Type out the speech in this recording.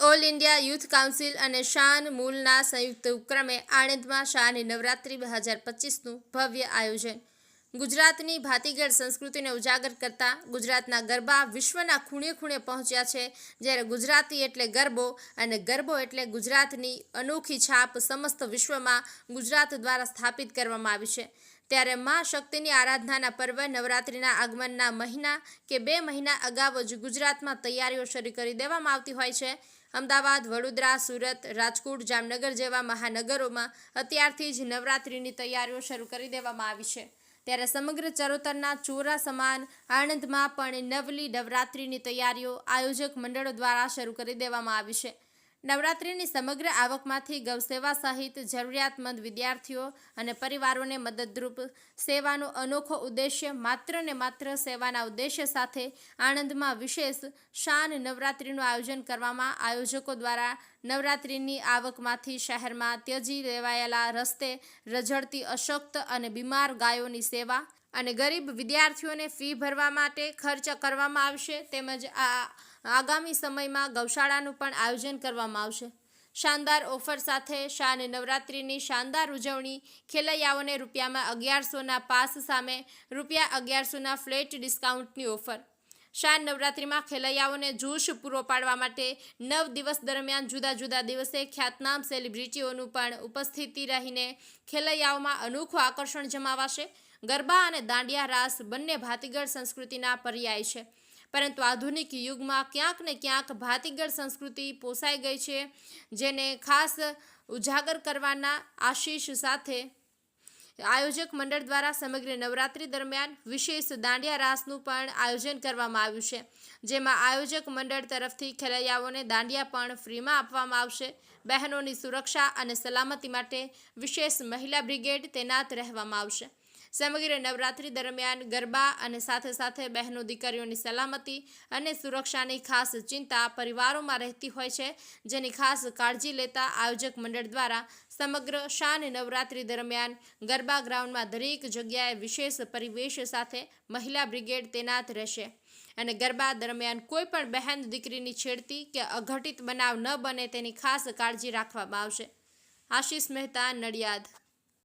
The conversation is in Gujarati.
ઓલ ઇન્ડિયા યુથ કાઉન્સિલ અને શાન મૂલના સંયુક્ત ઉપક્રમે આણંદમાં શાહની નવરાત્રિ બે હજાર પચીસનું ભવ્ય આયોજન. ગુજરાતની ભાતીગળ સંસ્કૃતિને ઉજાગર કરતા ગુજરાતના ગરબા વિશ્વના ખૂણે ખૂણે પહોંચ્યા છે. જ્યારે ગુજરાતી એટલે ગરબો અને ગરબો એટલે ગુજરાતની અનોખી છાપ સમસ્ત વિશ્વમાં ગુજરાત દ્વારા સ્થાપિત કરવામાં આવી છે. ત્યારે મા શક્તિની આરાધનાના પર્વ નવરાત્રિના આગમનના મહિના કે બે મહિના અગાઉ જ ગુજરાતમાં તૈયારીઓ શરૂ કરી દેવામાં આવતી હોય છે. અમદાવાદ, વડોદરા, સુરત, રાજકોટ, જામનગર જેવા મહાનગરોમાં અત્યારથી જ નવરાત્રિની તૈયારીઓ શરૂ કરી દેવામાં આવી છે. ત્યારે સમગ્ર ચરોતરના ચોરા સમાન આણંદમાં પણ નવલી નવરાત્રિની તૈયારીઓ આયોજક મંડળો દ્વારા શરૂ કરી દેવામાં આવી છે. નવરાત્રિની સમગ્ર આવકમાંથી ગૌસેવા સહિત જરૂરિયાતમંદ વિદ્યાર્થીઓ અને પરિવારોને મદદરૂપ સેવાનો અનોખો ઉદ્દેશ્ય માત્ર ને માત્ર સેવાના ઉદ્દેશ્ય સાથે આણંદમાં વિશેષ શાન નવરાત્રિનું આયોજન કરવામાં આયોજકો દ્વારા નવરાત્રિની આવકમાંથી શહેરમાં ત્યજી લેવાયેલા રસ્તે રઝળતી અશક્ત અને બીમાર ગાયોની સેવા અને ગરીબ વિદ્યાર્થીઓને ફી ભરવા માટે ખર્ચ કરવામાં આવશે તેમજ આ આગામી સમયમાં ગૌશાળાનું પણ આયોજન કરવામાં આવશે. શાનદાર ઓફર સાથે શાન નવરાત્રિની શાનદાર ઉજવણી ખેલૈયાઓને રૂપિયામાં અગિયારસોના પાસ સામે રૂપિયા અગિયારસોના ફ્લેટ ડિસ્કાઉન્ટની ઓફર. શાન નવરાત્રિમાં ખેલૈયાઓને જોશ પૂરો પાડવા માટે નવ દિવસ દરમિયાન જુદા જુદા દિવસે ખ્યાતનામ સેલિબ્રિટીઓનું પણ ઉપસ્થિતિ રહીને ખેલૈયાઓમાં અનોખું આકર્ષણ જમાવાશે. ગરબા અને દાંડિયા રાસ બંને ભાતીગળ સંસ્કૃતિના પર્યાય છે. પરંતુ આધુનિક યુગમાં ક્યાંક ને ક્યાંક ભાતીગળ સંસ્કૃતિ પોસાઈ ગઈ છે, જેને ખાસ ઉજાગર કરવાના આશીષ સાથે આયોજક મંડળ દ્વારા સમગ્ર નવરાત્રી દરમિયાન વિશેષ દાંડિયા રાસનું પણ આયોજન કરવામાં આવ્યું છે. જેમાં આયોજક મંડળ તરફથી ખેલૈયાઓને દાંડિયા પણ ફ્રીમાં આપવામાં આવશે. બહેનોની સુરક્ષા અને સલામતી માટે વિશેષ મહિલા બ્રિગેડ તૈનાત રહેવામાં આવશે. સમગ્ર નવરાત્રી દરમિયાન ગરબા અને સાથે સાથે બહેનો દીકરીઓની સલામતી અને સુરક્ષાની ખાસ ચિંતા પરિવારોમાં રહેતી હોય છે. જેની ખાસ કાળજી લેતા આયોજક મંડળ દ્વારા સમગ્ર શાન નવરાત્રી દરમિયાન ગરબા ગ્રાઉન્ડમાં દરેક જગ્યાએ વિશેષ પરિવેશ સાથે મહિલા બ્રિગેડ તૈનાત રહેશે. અને ગરબા દરમિયાન કોઈ પણ બહેન દીકરીની છેડતી કે અઘટિત બનાવ ન બને તેની ખાસ કાળજી રાખવામાં આવશે. આશીષ મહેતા, નડિયાદ.